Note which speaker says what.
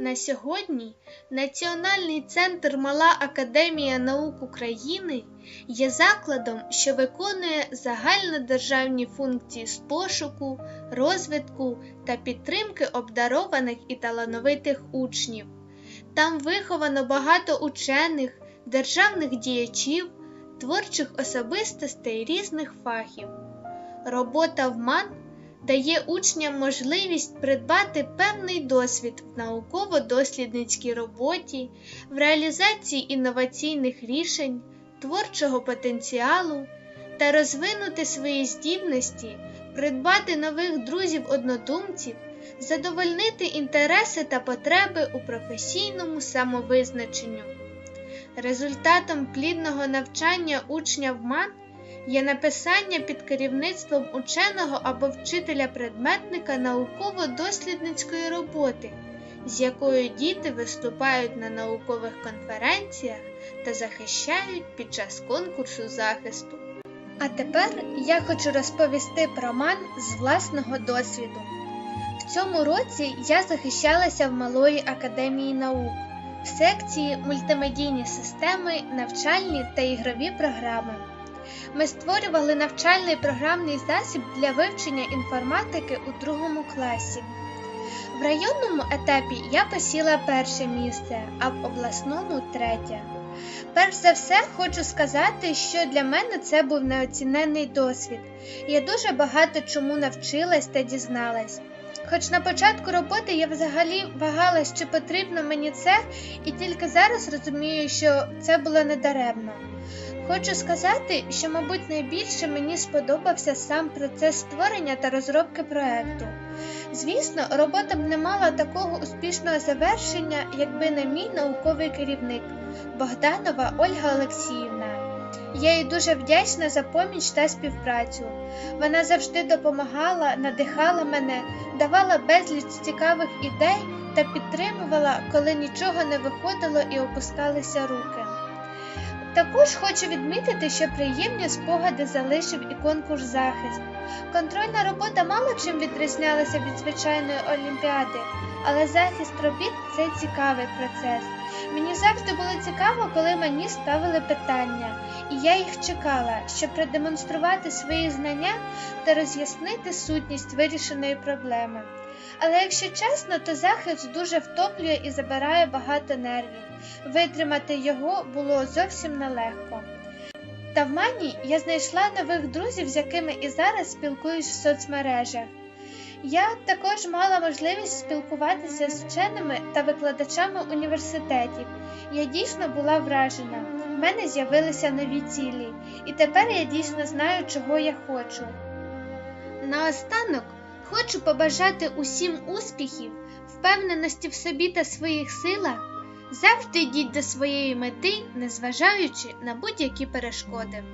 Speaker 1: На сьогодні Національний центр Мала Академія наук України є закладом, що виконує загальнодержавні функції з пошуку, розвитку та підтримки обдарованих і талановитих учнів. Там виховано багато учених, державних діячів, творчих особистостей різних фахів. Робота в МАН дає учням можливість придбати певний досвід в науково-дослідницькій роботі, в реалізації інноваційних рішень, творчого потенціалу та розвинути свої здібності, придбати нових друзів-однодумців, задовольнити інтереси та потреби у професійному самовизначенню. Результатом плідного навчання учня в МАН є написання під керівництвом ученого або вчителя-предметника науково-дослідницької роботи, з якою діти виступають на наукових конференціях та захищають під час конкурсу захисту. А тепер я хочу розповісти про МАН з власного досвіду. В цьому році я захищалася в Малої академії наук в секції мультимедійні системи, навчальні та ігрові програми. Ми створювали навчальний програмний засіб для вивчення інформатики у другому класі. В районному етапі я посіла перше місце, а в обласному третє. Перш за все, хочу сказати, що для мене це був неоціненний досвід. Я дуже багато чому навчилась та дізналась. Хоч на початку роботи я взагалі вагалась, чи потрібно мені це, і тільки зараз розумію, що це було недаремно. Хочу сказати, що, мабуть, найбільше мені сподобався сам процес створення та розробки проекту. Звісно, робота б не мала такого успішного завершення, якби не мій науковий керівник Богданова Ольга Олексіївна. Я їй дуже вдячна за поміч та співпрацю. Вона завжди допомагала, надихала мене, давала безліч цікавих ідей та підтримувала, коли нічого не виходило і опускалися руки. Також хочу відмітити, що приємні спогади залишив і конкурс захист. Контрольна робота мало чим відрізнялася від звичайної олімпіади, але захист робіт це цікавий процес. Мені завжди було цікаво, коли мені ставили питання, і я їх чекала, щоб продемонструвати свої знання та роз'яснити сутність вирішеної проблеми. Але якщо чесно, то захист дуже втоплює і забирає багато нервів. Витримати його було зовсім нелегко. Та в мані я знайшла нових друзів, з якими і зараз спілкуюсь в соцмережах. Я також мала можливість спілкуватися з вченими та викладачами університетів. Я дійсно була вражена. В мене з'явилися нові цілі, і тепер я дійсно знаю, чого я хочу. Наостанок хочу побажати усім успіхів, впевненості в собі та своїх силах. Завжди йдіть до своєї мети, незважаючи на будь-які перешкоди.